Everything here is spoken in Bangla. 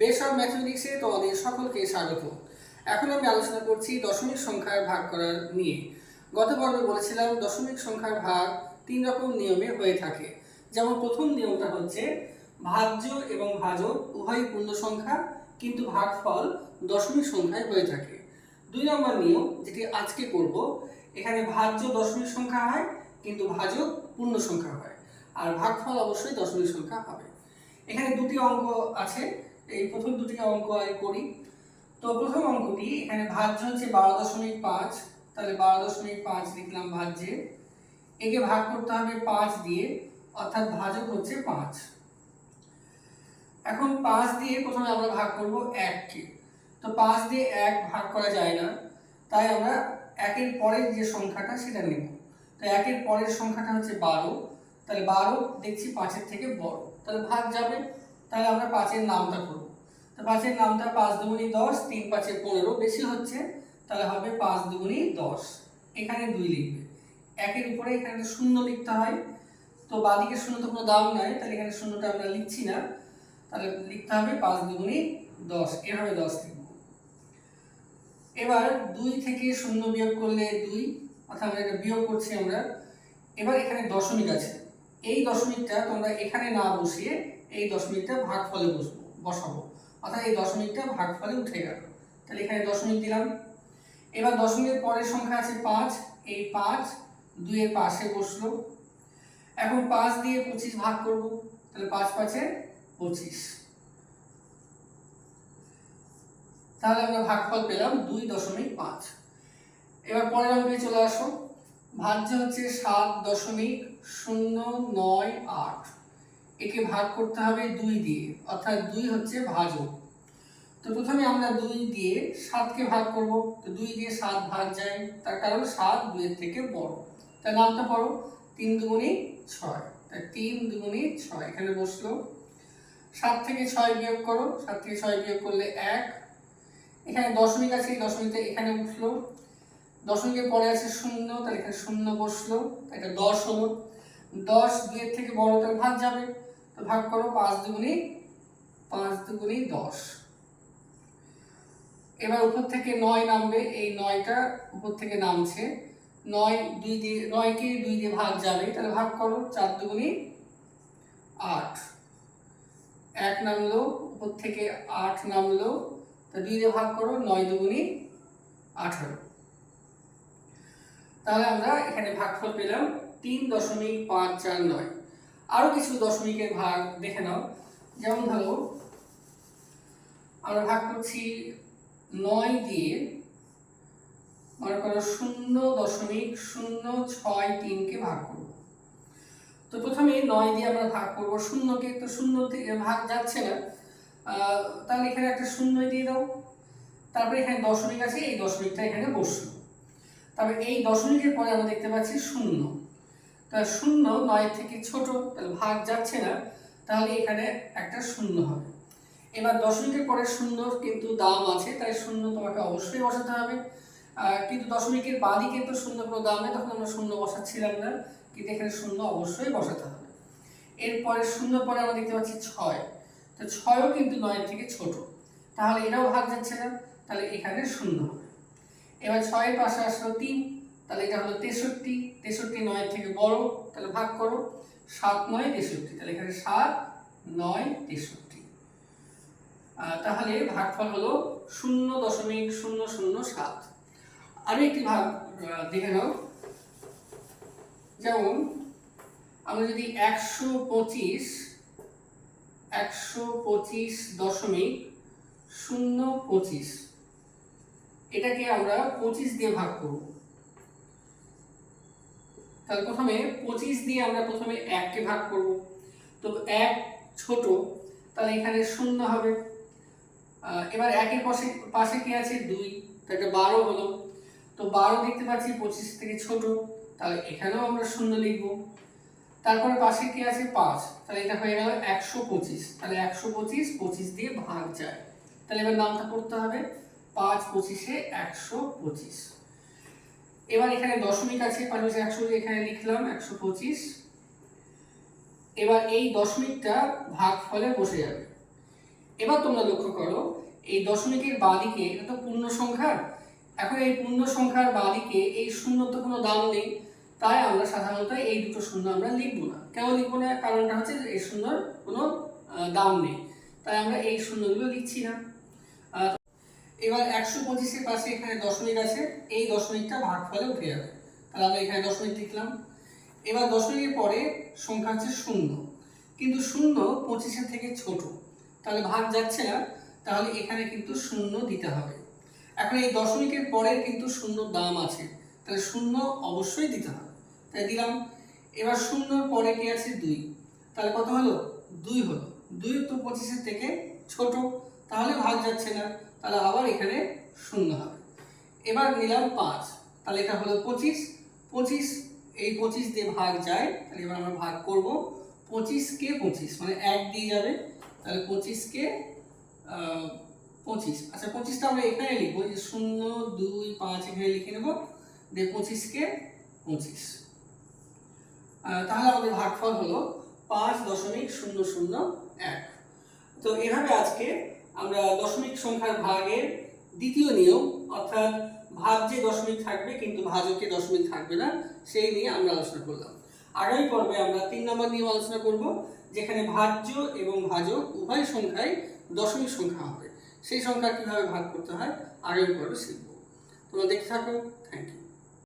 বেস অফ ম্যাথমেটিক্সে তোমাদের সকলকে স্বাগত। এখন আমি আলোচনা করছি দশমিক সংখ্যার ভাগ করার নিয়ে। গত পর্বে বলেছিলাম দশমিক সংখ্যার ভাগ তিন রকম নিয়মে হয়ে থাকে। যেমন প্রথম নিয়মটা হচ্ছে, ভাজ্য এবং ভাজক উভয় পূর্ণ সংখ্যা, কিন্তু ভাগফল দশমিক সংখ্যায় হয়ে থাকে। দুই নম্বর নিয়ম যেটি আজকে করব, এখানে ভাজ্য দশমিক সংখ্যা হয়, কিন্তু ভাজক পূর্ণ সংখ্যা হয়। আর ভাগফল অবশ্যই দশমিক সংখ্যা হবে। এখানে দুটি অঙ্ক আছে এই প্রথম দুটি অঙ্ক আমি করি। তো প্রথম অঙ্কটি, এখানে ভাজ্য হচ্ছে বারো দশমিক পাঁচ, তাহলে বারো দশমিক পাঁচ লিখলাম ভাজ্যে। একে ভাগ করতে হবে পাঁচ দিয়ে, অর্থাৎ ভাজক হচ্ছে পাঁচ। এখন পাঁচ দিয়ে প্রথমে আমরা ভাগ করব এককে। তো পাঁচ দিয়ে এক ভাগ করা যায় না, তাই আমরা একের পরের যে সংখ্যাটা সেটা নেব। তো একের পরের সংখ্যাটা হচ্ছে বারো, তাহলে বারো দেখছি পাঁচের থেকে বড়, তাহলে ভাগ যাবে তাহলে আমরা পাঁচের নামটা করব। তো পাঁচের নামটা পাঁচ দুগুণি দশ, তিন পাঁচে পনেরো, বেশি হচ্ছে, তাহলে হবে পাঁচ দুগুণি দশ। এখানে দুই লিখবে। একের উপরে এখানে শূন্য লিখতে হয়। তো বাদিকে শূন্য তো কোনো দাম নাই, তাহলে এখানে শূন্যটা আমরা লিখছি না। তাহলে লিখতে হবে পাঁচ দুগুণি দশ, এভাবে দশ লিখব। এবার দুই থেকে শূন্য বিয়োগ করলে দুই, অর্থাৎ আমরা এটা বিয়োগ করছি আমরা। এবার এখানে দশমিক আছে। এই দশমিকটা তোমরা এখানে না বসিয়ে এই দশমিকটা ভাগফলে বসবো, বসাবো। অর্থাৎ এই দশমিকটা ভাগফলে উঠে গেল। তাহলে এখানে দশমিক দিলাম। এবার দশমিকের পরের সংখ্যা আছে পাঁচ। এই পাঁচ দুইয়ের পাশে বসল। এখন পাঁচ দিয়ে পঁচিশ ভাগ করব। তাহলে পাঁচ পাঁচে পঁচিশ। তাহলে আমরা ভাগফল পেলাম দুই দশমিক পাঁচ। এবার পরের অঙ্কে চলে আসো। ভাজ্য হচ্ছে সাত দশমিক শূন্য নয় আট। একে ভাগ করতে হবে দুই দিয়ে, অর্থাৎ দুই হচ্ছে ভাজক। তো প্রথমে আমরা দুই দিয়ে সাতকে ভাগ করব। তো দুই দিয়ে সাত ভাগ যায়, তার কারণ সাত দুইয়ের থেকে বড়। তার নামটা পড়ো, তিন দুগুণি ছয়। তাই তিন দুগুণি ছয়, এখানে বসল। সাত থেকে ছয় বিয়োগ করো, সাত থেকে ছয় বিয়োগ করলে এক। এখানে দশমিক আছে, এই দশমিকটা এখানে উঠল। দশমিকের পরে আছে শূন্য, তাহলে এখানে শূন্য বসল এটা দশ হলো। দশ দুইয়ের থেকে বড় তাহলে ভাগ যাবে। তো ভাগ করো পাঁচ দুগুণি পাঁচ দুগুণি দশ। এবার উপর থেকে নয় নামবে, এই নয়টা উপর থেকে নামছে। নয় দুই দিয়ে নয়কে দুই দিয়ে ভাগ যাবে, তাহলে ভাগ করো চার দুগুণি আট। এক নামলো, উপর থেকে আট নামলো, তা দুই দিয়ে ভাগ করো নয় দুগুণি আঠারো। তাহলে আমরা এখানে ভাগফল পেলাম তিন দশমিক পাঁচ চার নয়। আরও কিছু দশমিকের ভাগ দেখে নাও। যেমন ধরো, আমরা ভাগ করছি নয় দিয়ে, মনে করো শূন্য দশমিক শূন্য ছয় তিনকে ভাগ করব। তো প্রথমে নয় দিয়ে আমরা ভাগ করব শূন্যকে, তো শূন্য থেকে ভাগ যাচ্ছে না। তাহলে এখানে একটা শূন্য দিয়ে দাও। তারপরে এখানে দশমিক আছে, এই দশমিকটা এখানে বসল। তারপরে এই দশমিকের পরে আমরা দেখতে পাচ্ছি শূন্য। তা শূন্য নয় থেকে ছোট ভাগ যাচ্ছে না, তাহলে এখানে একটা শূন্য হবে। এবার দশমিকের পরে শূন্য কিন্তু দাম আছে, তাই শূন্য তোমাকে অবশ্যই বসাতে হবে। কিন্তু দশমিকের বাদিকে তো শূন্য কোনো দাম তখন আমরা শূন্য বসাচ্ছিলাম না, কিন্তু এখানে শূন্য অবশ্যই বসাতে হবে। এরপরে শূন্য পরে আমরা দেখতে পাচ্ছি ছয়। তো ছয়ও কিন্তু নয়ের থেকে ছোট। তাহলে এটাও ভাগ যাচ্ছে না, তাহলে এখানে শূন্য হবে। এবার ছয়ের পাশে আসলো তিন, তাহলে এটা হলো তেষট্টি তেষট্টি নয়ের থেকে বড়, তাহলে ভাগ করো, সাত নয় তেষট্টি, তাহলে এখানে সাত নয় তেষট্টি। তাহলে ভাগফল হলো শূন্য দশমিক শূন্য শূন্য সাত। আরও একটি ভাগ দেখে নাও। যেমন, আমরা যদি একশো পঁচিশ একশো পঁচিশ দশমিক শূন্য পঁচিশ এটাকে আমরা পঁচিশ দিয়ে ভাগ করব। তাহলে প্রথমে পঁচিশ দিয়ে আমরা প্রথমে এককে ভাগ করব। তো এক ছোট, তাহলে এখানে শূন্য হবে। এবার একের পাশে পাশে কি আছে? দুই। তো এটা বারো হলো। তো বারো দেখতে পাচ্ছি পঁচিশ থেকে ছোট। তাহলে এখানেও আমরা শূন্য লিখব। তারপরে পাশে কি আছে? পাঁচ। তাহলে এটা হয়ে গেল একশো পঁচিশ। তাহলে একশো পঁচিশ পঁচিশ দিয়ে ভাগ যায়। তাহলে এবার নামটা করতে হবে। পাঁচ পঁচিশে একশো পঁচিশ। এবার এখানে দশমিক আছে পাশাপাশি একশো এখানে লিখলাম, একশো পঁচিশ। এবার এই দশমিকটা ভাগ ফলে বসে যাবে। এবার তোমরা লক্ষ্য করো, এই দশমিকের বাদিকে, এটা তো পূর্ণ সংখ্যা, এখন এই পূর্ণ সংখ্যার বাদিকে এই শূন্য তো কোনো দাম নেই, তাই আমরা সাধারণত এই দুটো শূন্য আমরা লিখব না। কেন লিখব না? কারণটা হচ্ছে এই শূন্যর কোনো দাম নেই, তাই আমরা এই শূন্যগুলো লিখছি না। এবার একশো পঁচিশের পাশে এখানে দশমিক আছে, এই দশমিকটা ভাগ ফলে উঠে যাবে। তাহলে আমরা এখানে দশমিক লিখলাম। এবার দশমিকের পরে সংখ্যা হচ্ছে শূন্য। কিন্তু শূন্য পঁচিশের থেকে ছোট। তাহলে ভাগ যাচ্ছে না, তাহলে এখানে কিন্তু শূন্য দিতে হবে। এখন এই দশমিকের পরে কিন্তু শূন্য দাম আছে। তাহলে শূন্য অবশ্যই দিতে হবে। তাই দিলাম। এবার শূন্যর পরে কি আছে? দুই। তাহলে কত হলো? দুই হলো। দুই তো পঁচিশের থেকে ছোট। তাহলে ভাগ যাচ্ছে না। তাহলে আবার এখানে শূন্য হবে। এবার নিলাম পাঁচ। তাহলে এটা হলো পঁচিশ। পঁচিশ, এই পঁচিশ দিয়ে ভাগ যায়, তাহলে এবার আমরা ভাগ করব পঁচিশকে পঁচিশ মানে এক দিয়ে যাবে। তাহলে পঁচিশকে পঁচিশ। আচ্ছা পঁচিশটা আমরা এখানে লিখব যে শূন্য, দুই, পাঁচ এখানে লিখে নেব। দিয়ে পঁচিশকে পঁচিশ। তাহলে আমাদের ভাগফল হলো পাঁচ দশমিক শূন্য শূন্য এক। তো এভাবে আজকে আমরা দশমিক সংখ্যার ভাগের দ্বিতীয় নিয়ম, অর্থাৎ ভাজ্যে দশমিক থাকবে কিন্তু ভাজকে দশমিক থাকবে না, সেই নিয়ে আমরা আলোচনা করলাম। আগামী পর্বে আমরা তিন নম্বর নিয়ম আলোচনা করব, যেখানে ভাজ্য এবং ভাজক উভয় সংখ্যায় দশমিক সংখ্যা হবে। সেই সংখ্যা কীভাবে ভাগ করতে হয়, আগামী পর্বে শিখব। তোমরা দেখতে থাকো। Thank you